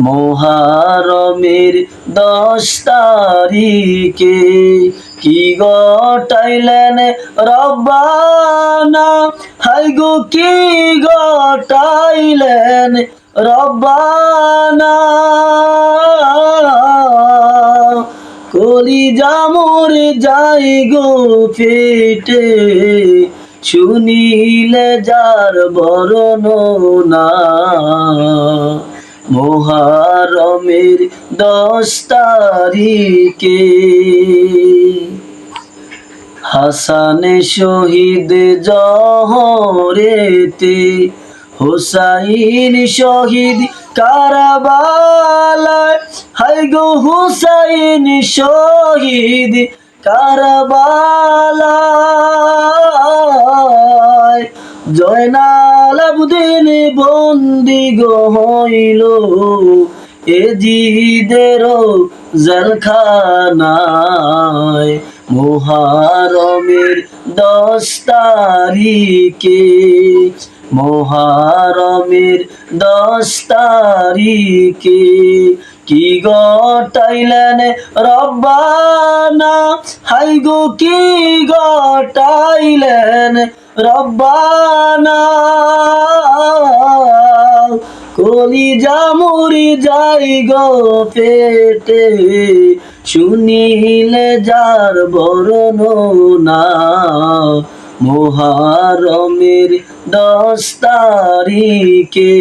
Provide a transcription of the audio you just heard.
মোহারমের দশ তারিখে কি গটাইলেন রব্বানা? হাই গো, কি গটাইলেন রব্বানা? কলি জামুর যাই গো ফেটে, শুনিলে যার বরণ না। মোহারমের দশ তারিখে হাসানে শহীদ জহরেতে হুসাইন শহীদ কারাবালায়। হাই গো হুসাইন শহীদ কারাবালায়। জয়নাল আবুদিন বন্দি হইল। এ জিদের জলখানায় মোহারমের দশ তারিখে। মোহারমের দশ তারিখে কি গটাইলেন রব্বানা? হাই গো, কি গটাইলেন কলি জামুরি যাই গো পেটে শুনিলে যার বরণ না মোহারমের দশ তারিখে